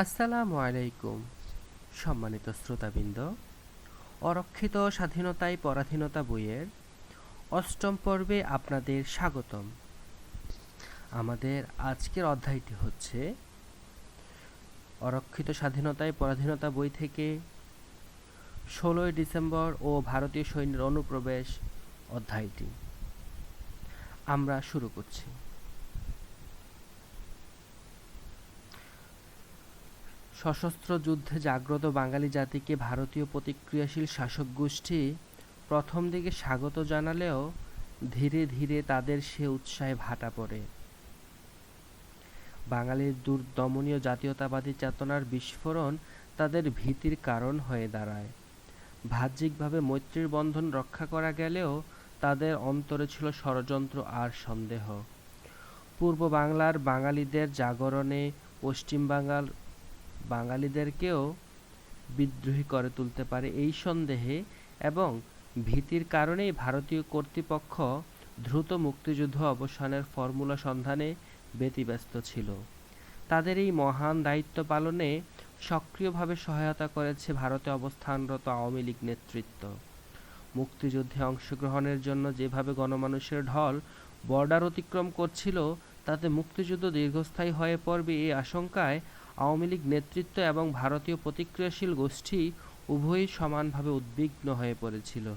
আসসালামু আলাইকুম, সম্মানিত শ্রোতাবৃন্দ। অরক্ষিত স্বাধীনতায় পরাধীনতা বইয়ের অষ্টম পর্বে আপনাদের স্বাগতম। আমাদের আজকের অধ্যায়টি হচ্ছে, অরক্ষিত স্বাধীনতায় পরাধীনতা বই থেকে ষোলোই ডিসেম্বর ও ভারতীয় সৈন্যের অনুপ্রবেশ অধ্যায়টি। আমরা শুরু করছি। সশস্ত্র যুদ্ধে জাগ্রত বাঙালি জাতিকে ভারতীয় প্রতিক্রিয়াশীল শাসক গোষ্ঠী প্রথম দিকে স্বাগত জানালেও ধীরে ধীরে তাদের সে উৎসাহে ভাটা পড়ে। বাঙালির দুর্দমনীয় জাতীয়তাবাদী চেতনার বিস্ফোরণ তাদের ভীতির কারণ হয়ে দাঁড়ায়। বাহ্যিকভাবে মৈত্রীর বন্ধন রক্ষা করা গেলেও তাদের অন্তরে ছিল ষড়যন্ত্র আর সন্দেহ। পূর্ব বাংলার বাঙালিদের জাগরণে পশ্চিম বাংলার বাঙালিদেরকেও বিদ্রোহী করে তুলতে পারে এই সন্দেহে এবং ভীতির কারণেই ভারতীয় কর্তৃপক্ষ দ্রুত মুক্তিযুদ্ধ অবসানের ফর্মুলা সন্ধানে ব্যতিব্যস্ত ছিল। তাদের এই মহান দায়িত্ব পালনে সক্রিয়ভাবে সহায়তা করেছে ভারতে অবস্থানরত আওয়ামী লীগ নেতৃত্ব। মুক্তিযুদ্ধে অংশগ্রহণের জন্য যেভাবে গণমানুষের ঢল বর্ডার অতিক্রম করছিল, তাতে মুক্তিযুদ্ধ দীর্ঘস্থায়ী হয়ে পড়বে এই আশঙ্কায় আওয়ামী লীগ নেতৃত্ব এবং ভারতীয় প্রতিক্রিয়াশীল গোষ্ঠী উভয়ই সমানভাবে উদ্বিগ্ন হয়ে পড়েছিল।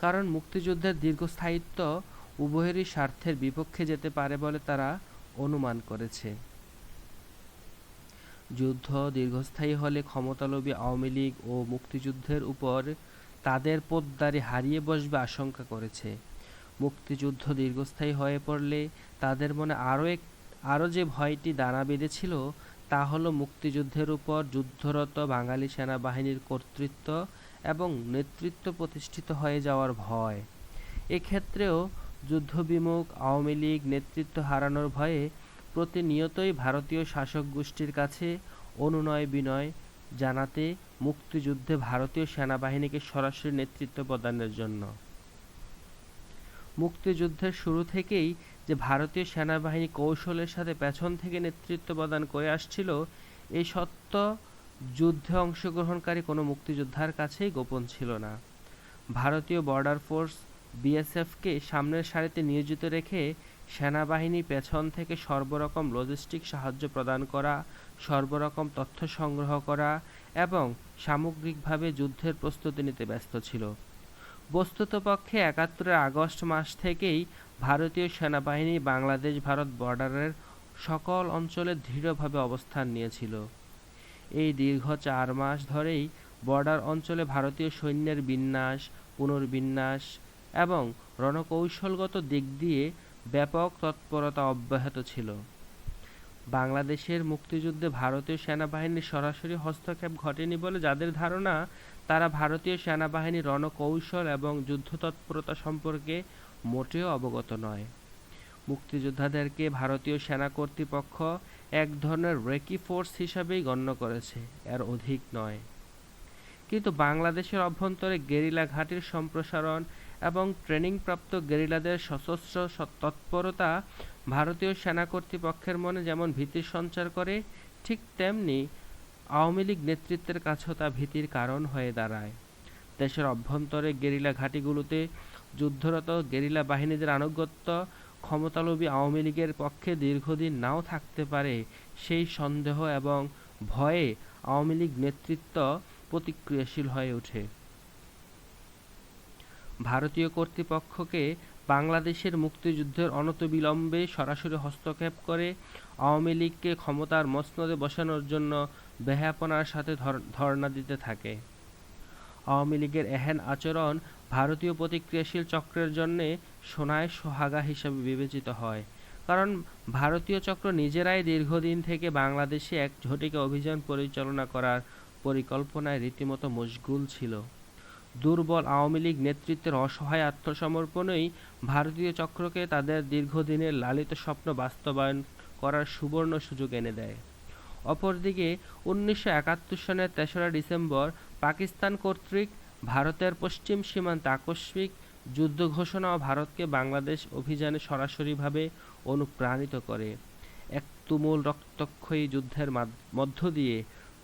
কারণ মুক্তিযুদ্ধের দীর্ঘস্থায়িত্ব উভয়েরই স্বার্থের বিপক্ষে যেতে পারে বলে তারা অনুমান করেছে। যুদ্ধ দীর্ঘস্থায়ী হলে ক্ষমতালোভী আওয়ামী লীগ ও মুক্তিযুদ্ধের উপর তাদের পোদ্দারি হারিয়ে বসবে আশঙ্কা করেছে। মুক্তিযুদ্ধ দীর্ঘস্থায়ী হয়ে পড়লে তাদের মনে আরও এক, আরও যে ভয়টি দানা বেঁধেছিল তা হলো মুক্তিযুদ্ধের উপর যুদ্ধরত বাঙালি সেনাবাহিনীর কর্তৃত্ব এবং নেতৃত্ব প্রতিষ্ঠিত হয়ে যাওয়ার ভয়। এক্ষেত্রেও যুদ্ধবিমুখ, আওয়ামী লীগ নেতৃত্ব হারানোর ভয়ে প্রতিনিয়তই ভারতীয় শাসক গোষ্ঠীর কাছে অনুনয় বিনয় জানাতে মুক্তিযুদ্ধে ভারতীয় সেনাবাহিনীকে সরাসরি নেতৃত্ব প্রদানের জন্য। মুক্তিযুদ্ধের শুরু থেকেই যে ভারতীয় সেনাবাহিনী কৌশলের সাথে পেছন থেকে নেতৃত্ব প্রদান করে আসছিল এই সত্য যুদ্ধে অংশগ্রহণকারী কোনো মুক্তিযোদ্ধার কাছেই গোপন ছিল না। ভারতীয় বর্ডার ফোর্স বিএসএফকে সামনের সারিতে নিয়োজিত রেখে সেনাবাহিনী পেছন থেকে সর্বরকম লজিস্টিক সাহায্য প্রদান করা, সর্বরকম তথ্য সংগ্রহ করা এবং সামগ্রিকভাবে যুদ্ধের প্রস্তুতি নিতে ব্যস্ত ছিল। বস্তুতপক্ষে একাত্তরের আগস্ট মাস থেকেই ভারতীয় সেনাবাহিনী বাংলাদেশ ভারত বর্ডারের সকল অঞ্চলে দৃঢ়ভাবে অবস্থান নিয়েছিল। এই দীর্ঘ চার মাস ধরেই বর্ডার অঞ্চলে ভারতীয় সৈন্যের বিন্যাস, পুনর্বিন্যাস এবং রণকৌশলগত দিক দিয়ে ব্যাপক তৎপরতা অব্যাহত ছিল। বাংলাদেশের মুক্তিযুদ্ধে ভারতীয় সেনাবাহিনীর সরাসরি হস্তক্ষেপ ঘটেনি বলে যাদের ধারণা তারা ভারতীয় সেনাবাহিনীর রণকৌশল এবং যুদ্ধতৎপরতা সম্পর্কে মোটেও অবগত নয়। মুক্তিযোদ্ধাদেরকে ভারতীয় সেনা কর্তৃপক্ষ এক ধরনের রেকি ফোর্স হিসাবেই গণ্য করেছে, এর অধিক নয়। কিন্তু বাংলাদেশের অভ্যন্তরে গেরিলা ঘাঁটির সম্প্রসারণ এবং ট্রেনিংপ্রাপ্ত গেরিলাদের সশস্ত্র তৎপরতা ভারতীয় সেনা কর্তৃপক্ষের মনে যেমন ভীতির সঞ্চার করে, ঠিক তেমনি আওয়ামী লীগ নেতৃত্বের কাছেও তা ভীতির কারণ হয়ে দাঁড়ায়। দেশের অভ্যন্তরে গেরিলা ঘাঁটিগুলোতে যুদ্ধরত গেরিলা বাহিনীদের আনুগত্য ক্ষমতালোভী আওয়ামী লীগের পক্ষে দীর্ঘদিন নাও থাকতে পারে সেই সন্দেহ এবং ভয়ে আওয়ামী লীগ নেতৃত্ব প্রতিক্রিয়াশীল হয়ে ওঠে। ভারতীয় কর্তৃপক্ষকে বাংলাদেশের মুক্তিযুদ্ধের অনতবিলম্বে সরাসরি হস্তক্ষেপ করে আওয়ামী লীগকে ক্ষমতার মসনদে বসানোর জন্য বেহাপনার সাথে ধর্ণা দিতে থাকে। আওয়ামী লীগের এহেন আচরণ ভারতীয় প্রতিক্রিয়াশীল চক্রের জন্যে সোনায় সোহাগা হিসাবে বিবেচিত হয়। কারণ ভারতীয় চক্র নিজেরাই দীর্ঘদিন থেকে বাংলাদেশে এক ঝটিকা অভিযান পরিচালনা করার পরিকল্পনায় রীতিমতো মশগুল ছিল। দুর্বল আওয়ামী লীগ নেতৃত্বের অসহায় আত্মসমর্পণই ভারতীয় চক্রকে তাদের দীর্ঘদিনের লালিত স্বপ্ন বাস্তবায়ন করার সুবর্ণ সুযোগ এনে দেয়। অপরদিকে উনিশশো একাত্তর সনের তেসরা ডিসেম্বর পাকিস্তান কর্তৃক ভারতের পশ্চিম সীমান্তে আকস্মিক যুদ্ধ ঘোষণা ও ভারতকে বাংলাদেশ অভিযানে সরাসরিভাবে অনুপ্রাণিত করে। এক তুমুল রক্তক্ষয়ী যুদ্ধের মধ্য দিয়ে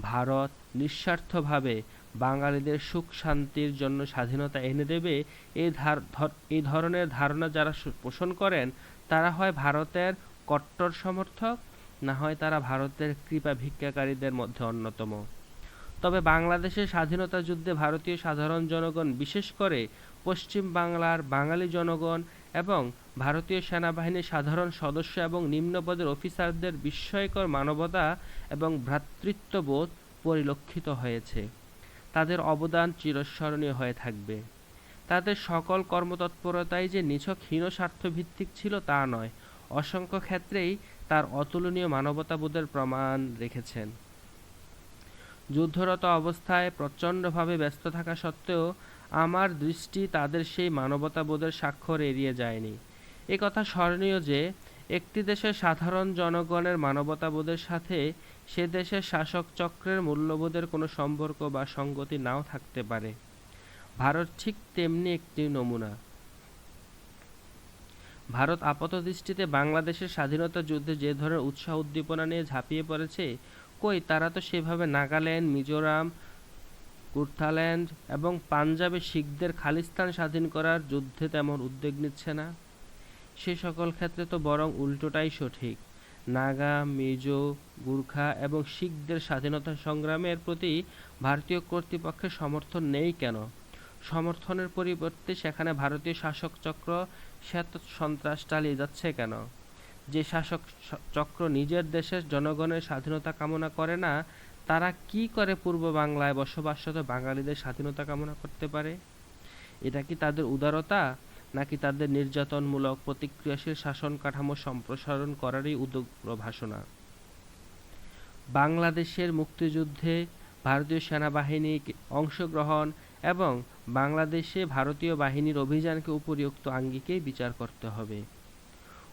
ভারত নিঃস্বার্থভাবে বাঙালিদের সুখ শান্তির জন্য স্বাধীনতা এনে দেবে এই এই ধরনের ধারণা যারা পোষণ করেন, তারা হয় ভারতের কট্টর সমর্থক না হয় তারা ভারতের কৃপা ভিক্ষাকারীদের মধ্যে অন্যতম। তবে বাংলাদেশের স্বাধীনতা যুদ্ধে ভারতীয় সাধারণ জনগণ, বিশেষ করে পশ্চিম বাংলার বাঙালি জনগণ এবং ভারতীয় সেনাবাহিনীর সাধারণ সদস্য এবং নিম্নপদের অফিসারদের বিস্ময়কর মানবতা এবং ভ্রাতৃত্ববোধ পরিলক্ষিত হয়েছে। তাদের অবদান চিরস্মরণীয় হয়ে থাকবে। তাদের সকল কর্মতৎপরতাই যে নিছক হীন স্বার্থভিত্তিক ছিল তা নয়। অসংখ্য ক্ষেত্রেই তার অতুলনীয় মানবতাবোধের প্রমাণ রেখেছেন। যুদ্ধরত অবস্থায় প্রচণ্ডভাবে ব্যস্ত থাকা সত্ত্বেও আমার দৃষ্টি তাদের সেই মানবতাবোধের স্বাক্ষর এড়িয়ে যায়নি। এ কথা স্মরণীয় যে, একটি দেশের সাধারণ জনগণের মানবতাবোধের সাথে সে দেশের শাসক চক্রের মূল্যবোধের কোনো সম্পর্ক বা সঙ্গতি নাও থাকতে পারে। ভারত ঠিক তেমনি একটি নমুনা। ভারত আপাতদৃষ্টিতে বাংলাদেশের স্বাধীনতা যুদ্ধে যে ধরনের উৎসাহ উদ্দীপনা নিয়ে ঝাঁপিয়ে পড়েছে, কই তারা তো সেভাবে নাগাল্যান্ড, মিজোরাম, কুর্থাল্যান্ড এবং পাঞ্জাবে শিখদের খালিস্তান স্বাধীন করার যুদ্ধে তেমন উদ্যোগ নিচ্ছে না। সে সকল ক্ষেত্রে তো বরং উল্টোটাই সঠিক। নাগা, মিজো, গুর্খা এবং শিখদের স্বাধীনতা সংগ্রামের প্রতি ভারতীয় কর্তৃপক্ষের সমর্থন নেই কেন? সমর্থনের পরিবর্তে সেখানে ভারতীয় শাসক চক্র শ্বেত সন্ত্রাস চালিয়ে যাচ্ছে কেন? যে শাসক চক্র নিজের দেশের জনগণের স্বাধীনতা কামনা করে না, তারা কি করে পূর্ব বাংলায় বসবাসরত বাঙালিদের স্বাধীনতা কামনা করতে পারে? এটা কি তাদের উদারতা, নাকি তাদের নির্যাতনমূলক প্রতিক্রিয়াশীল শাসন কাঠামো সম্প্রসারণ করারই উদ্যোগ প্রভাসনা বাংলাদেশের মুক্তিযুদ্ধে ভারতীয় সেনাবাহিনী অংশগ্রহণ এবং বাংলাদেশে ভারতীয় বাহিনীর অভিযানকে উপরিউক্ত আঙ্গিকেই বিচার করতে হবে।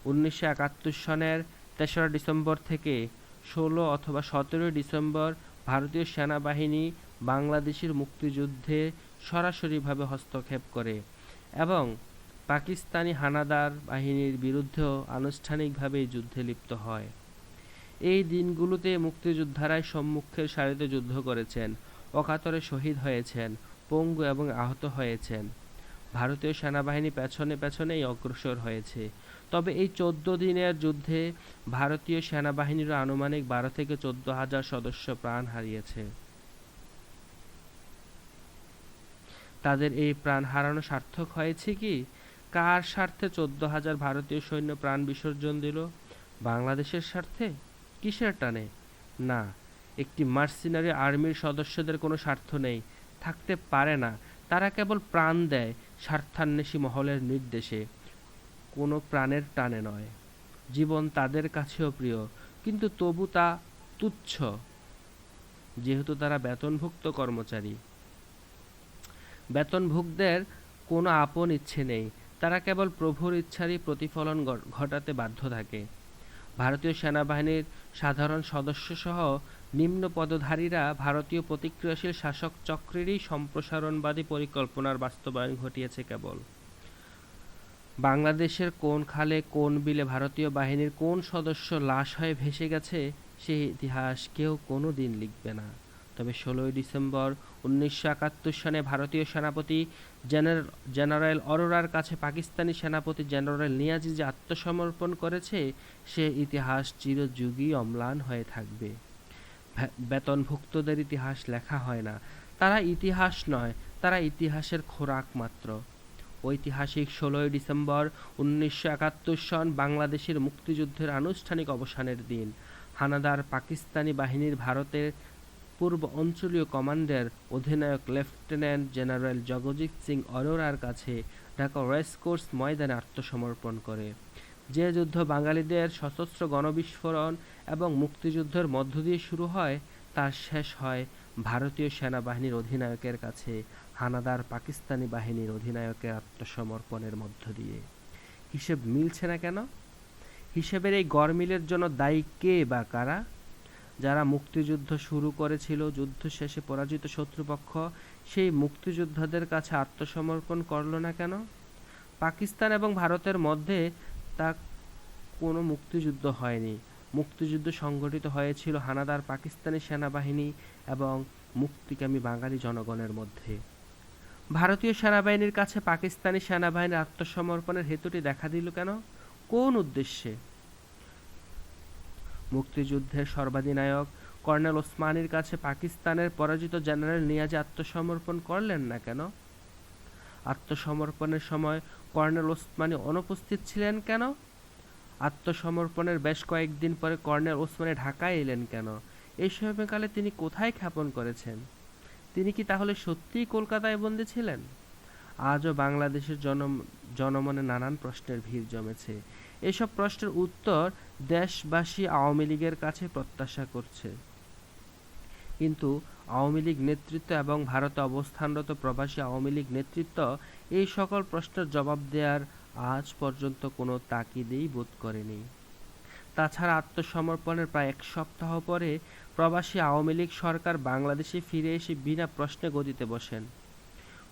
উনিশশো একাত্তর সনের তেসরা ডিসেম্বর থেকে ষোলো অথবা সতেরোই ডিসেম্বর ভারতীয় সেনাবাহিনী বাংলাদেশের মুক্তিযুদ্ধে সরাসরিভাবে হস্তক্ষেপ করে এবং পাকিস্তানি হানাদার বাহিনীর বিরুদ্ধেও আনুষ্ঠানিকভাবে যুদ্ধে লিপ্ত হয়। এই দিনগুলোতে মুক্তিযোদ্ধারাই সম্মুখের সারিতে যুদ্ধ করেছেন, অকাতরে শহীদ হয়েছেন পঙ্গু এবং আহত হয়েছেন। ভারতীয় সেনাবাহিনী পেছনে পেছনেই অগ্রসর হয়েছে। তবে এই চোদ্দ দিনের যুদ্ধে ভারতীয় সেনাবাহিনীর আনুমানিক বারো থেকে চোদ্দ হাজার সদস্য প্রাণ হারিয়েছে। তাদের এই প্রাণ হারানো সার্থক হয়েছে কি? কার স্বার্থে চোদ্দ হাজার ভারতীয় সৈন্য প্রাণ বিসর্জন দিল? বাংলাদেশের স্বার্থে? কিসের টানে? না, একটি মার্সিনারি আর্মির সদস্যদের কোনো স্বার্থ নেই। থাকতে পারে না। তারা কেবল প্রাণ দেয় স্বার্থান্বেষী মহলের নির্দেশে। কোনো প্রাণের টানে নয়। জীবন তাদের কাছেও প্রিয়, কিন্তু তবু তা তুচ্ছ, যেহেতু তারা বেতনভুক্ত কর্মচারী। বেতনভুকদের কোনো আপন ইচ্ছে নেই। তারা কেবল প্রভুর ইচ্ছারই প্রতিফলন ঘটাতে বাধ্য থাকে। ভারতীয় সেনাবাহিনীর সাধারণ সদস্যসহ নিম্ন পদধারীরা ভারতীয় প্রতিক্রিয়াশীল শাসক চক্রেরই সম্প্রসারণবাদী পরিকল্পনার বাস্তবায়ন ঘটিয়েছে কেবল। বাংলাদেশের কোন খালে কোন বিলে ভারতীয় বাহিনীর কোন সদস্য লাশ হয়ে ভেসে গেছে, সে ইতিহাস কেউ কোনো দিন লিখবে না। তবে ষোলোই ডিসেম্বর উনিশশো একাত্তর সনে ভারতীয় সেনাপতি জেনারেল অরোরার কাছে পাকিস্তানি সেনাপতি জেনারেল নিয়াজি যে আত্মসমর্পণ করেছে, সে ইতিহাস চিরযুগী অম্লান হয়ে থাকবে। বেতনভুক্তদের ইতিহাস লেখা হয় না। তারা ইতিহাস নয়, তারা ইতিহাসের খোরাক মাত্র। ঐতিহাসিক ষোলোই ডিসেম্বর উনিশশো একাত্তর সন বাংলাদেশের মুক্তিযুদ্ধের আনুষ্ঠানিক অবসানের দিন। হানাদার পাকিস্তানি বাহিনীর ভারতের পূর্ব অঞ্চলীয় কমান্ডার, অধিনায়ক লেফটেন্যান্ট জেনারেল জগজিৎ সিং অরোরার কাছে ঢাকা রেসকোর্স ময়দানে আত্মসমর্পণ করে। যে যুদ্ধ বাঙালিদের সশস্ত্র গণবিস্ফোরণ এবং মুক্তিযুদ্ধের মধ্য দিয়ে শুরু হয় তার শেষ হয় ভারতীয় সেনাবাহিনীর অধিনায়কের কাছে, হানাদার পাকিস্তানি বাহিনীর অধিনায়কের আত্মসমর্পণের মধ্য দিয়ে। হিসেব মিলছে না কেন? হিসেবের এই গরমিলের জন্য দায়ী কে বা কারা? যারা মুক্তিযুদ্ধ শুরু করেছিল, যুদ্ধ শেষে পরাজিত শত্রুপক্ষ, সেই মুক্তিযোদ্ধাদের কাছে আত্মসমর্পণ করল না কেন? পাকিস্তান এবং ভারতের মধ্যে তা কোনো মুক্তিযুদ্ধ হয়নি। মুক্তিযুদ্ধ সংগঠিত হয়েছিল হানাদার পাকিস্তানি সেনাবাহিনী এবং মুক্তিকামী বাঙালি জনগণের মধ্যে। ভারতীয় সেনাবাহিনীর কাছে পাকিস্তানি সেনাবাহিনীর আত্মসমর্পণের হেতুটি দেখা দিল কেন? কোন উদ্দেশ্যে? মুক্তিযুদ্ধের সর্বাধিনায়ক কর্নেল ওসমানীর কাছে পাকিস্তানের পরাজিত জেনারেল নিয়াজি আত্মসমর্পণ করলেন না কেন? আত্মসমর্পণের সময় কর্নেল ওসমানী অনুপস্থিত ছিলেন কেন? আত্মসমর্পণের বেশ কয়েকদিন পরে কর্নেল ওসমানী ঢাকায় এলেন কেন? এই সময়কালে তিনি কোথায় খ্যাপন করেছেন? তিনি কি তাহলে সত্যিই কলকাতায় বন্দী ছিলেন? আজও বাংলাদেশের জন জনমনে নানান প্রশ্নের ভিড় জমেছে। এসব প্রশ্নের উত্তর দেশবাসী আওয়ামী লীগের কাছে প্রত্যাশা করছে। কিন্তু আওয়ামী লীগ নেতৃত্ব এবং ভারতে অবস্থানরত প্রবাসী আওয়ামী লীগ নেতৃত্ব এই সকল প্রশ্নের জবাব দেওয়ার আজ পর্যন্ত কোনো তাকিদেই বোধ করেনি। তাছাড়া আত্মসমর্পণের প্রায় এক সপ্তাহ পরে প্রবাসী আওয়ামী লীগ সরকার বাংলাদেশে ফিরে এসে বিনা প্রশ্নে গদিতে বসেন।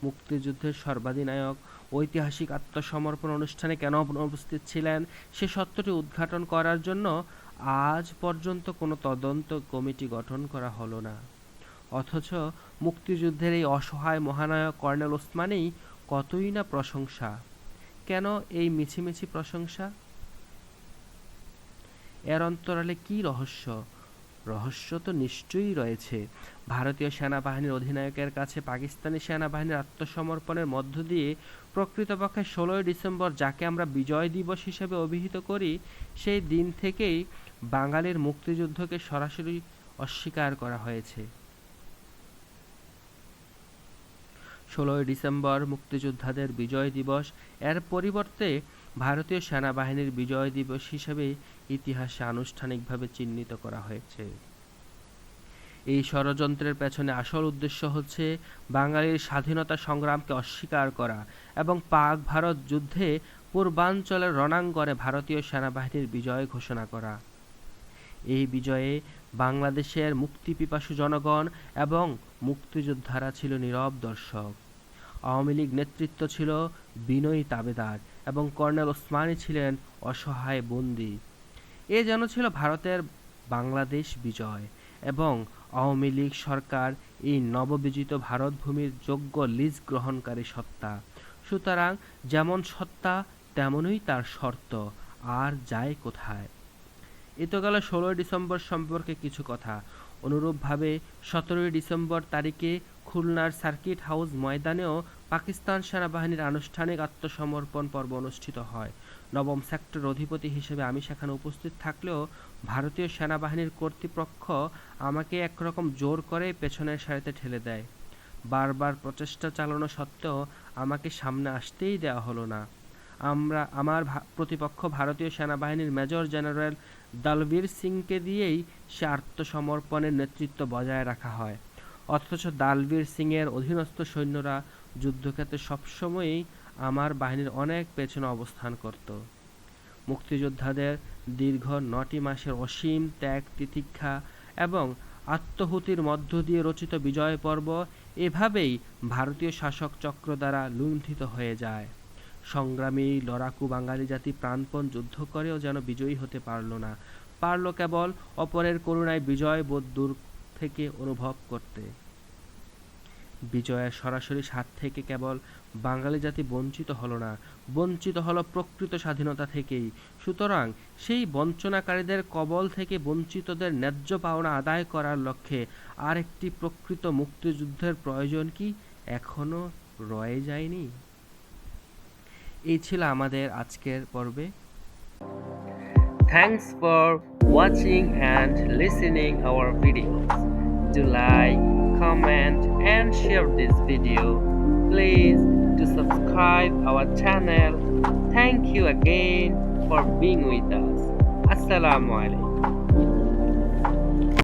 মুক্তিযুদ্ধের সর্বাধিনায়ক, ঐতিহাসিক আত্মসমর্পণ অনুষ্ঠানে কেন অনুপস্থিত ছিলেন, সে সত্যটি উদ্ঘাটন করার জন্য আজ পর্যন্ত কোনো তদন্ত কমিটি গঠন করা হলো না। অথচ মুক্তিযুদ্ধের এই অসহায় মহানায়ক কর্নেল ওসমানেই কতই না প্রশংসা। কেন এই মিছিমিছি প্রশংসা? এর অন্তরালে কি রহস্য? রহস্য তো নিশ্চয়ই রয়েছে। ভারতীয় সেনাবাহিনীর অধিনায়কের কাছে পাকিস্তানি সেনাবাহিনীর আত্মসমর্পণের মধ্য দিয়ে প্রকৃতপক্ষে ষোলোই ডিসেম্বর যাকে আমরা বিজয় দিবস হিসেবে অভিহিত করি, সেই দিন থেকেই বাঙালির মুক্তিযুদ্ধকে সরাসরি অস্বীকার করা হয়েছে। ষোলোই ডিসেম্বর মুক্তিযোদ্ধাদের বিজয় দিবস। এর পরিবর্তে ভারতীয় সেনাবাহিনীর বিজয় দিবস হিসেবে ইতিহাসে আনুষ্ঠানিকভাবে চিহ্নিত করা হয়েছে। এই ষড়যন্ত্রের পেছনে আসল উদ্দেশ্য হচ্ছে বাঙালির স্বাধীনতা সংগ্রামকে অস্বীকার করা এবং পাক ভারত যুদ্ধে পূর্বাঞ্চলের রণাঙ্গনে ভারতীয় সেনাবাহিনীর বিজয় ঘোষণা করা। এই বিজয়ে বাংলাদেশের মুক্তিপিপাসু জনগণ এবং মুক্তিযোদ্ধারা ছিল নীরব দর্শক। আওয়ামী লীগ নেতৃত্ব ছিল বিনয়ী তাবেদার এবং কর্নেল ওসমানী ছিলেন অসহায় বন্দী। এ যেন ছিল ভারতের বাংলাদেশ বিজয় এবং আওয়ামী লীগ সরকার এই নববিজিত ভারতভূমির যোগ্য লিজ গ্রহণকারী সত্তা। সুতরাং যেমন সত্তা, তেমনই তার শর্ত, আর যায় কোথায়? এ তো গেল ষোলোই ডিসেম্বর সম্পর্কে কিছু কথা। অনুরূপভাবে সতেরোই ডিসেম্বর তারিখে খুলনার সার্কিট হাউস ময়দানেও পাকিস্তান সেনাবাহিনীর আনুষ্ঠানিক আত্মসমর্পণ পর্ব অনুষ্ঠিত হয়। নবম সেক্টর অধিপতি হিসেবে আমি সেখানে উপস্থিত থাকলেও ভারতীয় সেনাবাহিনীর কর্তৃপক্ষ আমাকে একরকম জোর করে পেছনের সারিতে ঠেলে দেয়। বারবার প্রচেষ্টা চালানো সত্ত্বেও আমাকে সামনে আসতেই দেওয়া হলো না। আমরা, আমার প্রতিপক্ষ ভারতীয় সেনাবাহিনীর মেজর জেনারেল দলবীর সিংকে দিয়েই সে আত্মসমর্পণের নেতৃত্ব বজায় রাখা হয়। অথচ দালবীর সিংয়ের অধীনস্থ সৈন্যরা যুদ্ধক্ষেত্রে সবসময়ই আমার বাহিনীর অনেক পেছনে অবস্থান করত। মুক্তিযোদ্ধাদের দীর্ঘ নটি মাসের অসীম ত্যাগ, তিতিক্ষা এবং আত্মহুতির মধ্য দিয়ে রচিত বিজয় পর্ব এভাবেই ভারতীয় শাসক চক্র দ্বারা লুণ্ঠিত হয়ে যায়। সংগ্রামী লড়াকু বাঙালি জাতি প্রাণপণ যুদ্ধ করেও যেন বিজয়ী হতে পারল না। পারল কেবল অপরের করুণায় বিজয় বোধ দূর থেকে অনুভব করতে। বিজয়ের সরাসরি স্বাদ থেকে কেবল বাঙালি জাতি বঞ্চিত হলো না, বঞ্চিত হলো প্রকৃত স্বাধীনতা থেকেই। সুতরাং সেই বঞ্চনাকারীদের কবল থেকে বঞ্চিতদের ন্যায্য পাওনা আদায় করার লক্ষ্যে আরেকটি প্রকৃত মুক্তিযুদ্ধের প্রয়োজন কি এখনও রয়ে যায়নি? এই ছিল আমাদের আজকের পর্বে। Thanks for watching and listening our video to like comment and share this video please to subscribe our channel thank you again for being with us আসসালামু আলাইকুম